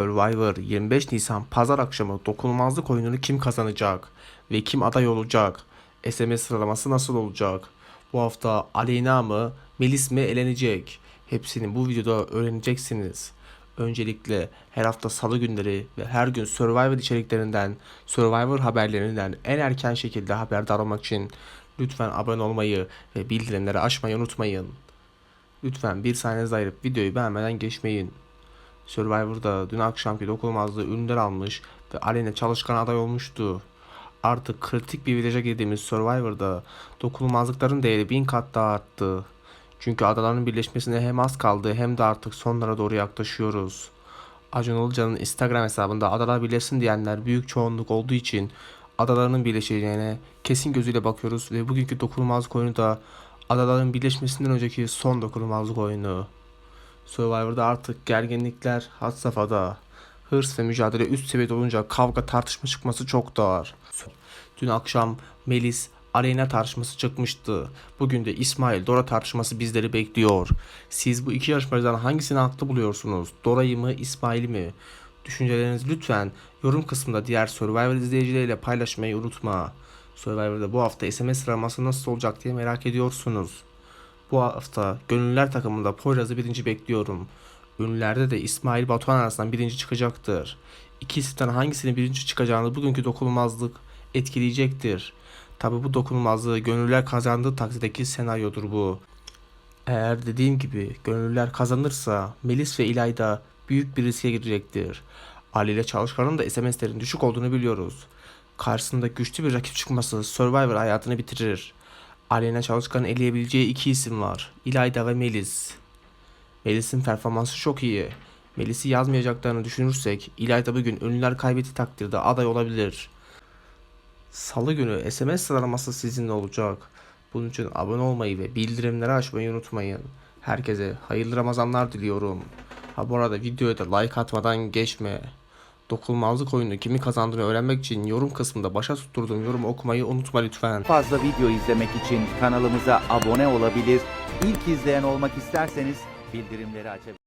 Survivor 25 Nisan pazar akşamı dokunulmazlık oyununu kim kazanacak ve kim aday olacak? SMS sıralaması nasıl olacak? Bu hafta Aleyna mı, Melis mi elenecek? Hepsini bu videoda öğreneceksiniz. Öncelikle her hafta salı günleri ve her gün Survivor içeriklerinden, Survivor haberlerinden en erken şekilde haberdar olmak için lütfen abone olmayı ve bildirimleri açmayı unutmayın. Lütfen bir saniyenizi ayırıp videoyu beğenmeden geçmeyin. Survivor'da dün akşamki dokunulmazlığı ünlüler almış ve Aleyna çalışkan aday olmuştu. Artık kritik bir viraja girdiğimiz Survivor'da dokunulmazlıkların değeri bin kat daha arttı. Çünkü adaların birleşmesine hem az kaldı hem de artık sonlara doğru yaklaşıyoruz. Acun Ilıcalı'nın Instagram hesabında adalar birleşsin diyenler büyük çoğunluk olduğu için adalarının birleşeceğine kesin gözüyle bakıyoruz ve bugünkü dokunulmazlık oyunu da adaların birleşmesinden önceki son dokunulmazlık oyunu. Survivor'da artık gerginlikler had safhada. Hırs ve mücadele üst seviyede olunca kavga tartışma çıkması çok doğar. Dün akşam Melis Aleyna tartışması çıkmıştı. Bugün de İsmail Dora tartışması bizleri bekliyor. Siz bu iki yarışmacıdan hangisini haklı buluyorsunuz? Dora'yı mı İsmail'i mi? Düşüncelerinizi lütfen yorum kısmında diğer Survivor izleyicileriyle paylaşmayı unutma. Survivor'da bu hafta SMS sıralaması nasıl olacak diye merak ediyorsunuz. Bu hafta Gönüllüler takımında Poyraz'ı birinci bekliyorum. Ünlülerde de İsmail Batuhan arasından birinci çıkacaktır. İkisinden hangisinin birinci çıkacağını bugünkü dokunulmazlık etkileyecektir. Tabi bu dokunulmazlığı gönüllüler kazandığı takdirdeki senaryodur bu. Eğer dediğim gibi gönüllüler kazanırsa Melis ve İlayda büyük bir riske girecektir. Ali ile Çalışkan'ın da SMS'lerin düşük olduğunu biliyoruz. Karşısında güçlü bir rakip çıkması Survivor hayatını bitirir. Aleyna Çalışkan'ın eleyebileceği iki isim var. İlayda ve Melis. Melis'in performansı çok iyi. Melis'i yazmayacaklarını düşünürsek İlayda bugün ünlüler kaybettiği takdirde aday olabilir. Salı günü SMS sıralaması sizinle olacak. Bunun için abone olmayı ve bildirimleri açmayı unutmayın. Herkese hayırlı Ramazanlar diliyorum. Ha bu arada videoya da like atmadan geçme. Dokunulmazlık oyunu kimi kazandığını öğrenmek için yorum kısmında başa tutturduğum yorumu okumayı unutma lütfen. fazla video izlemek için kanalımıza abone olabilir, ilk izleyen olmak isterseniz bildirimleri açabilirsiniz.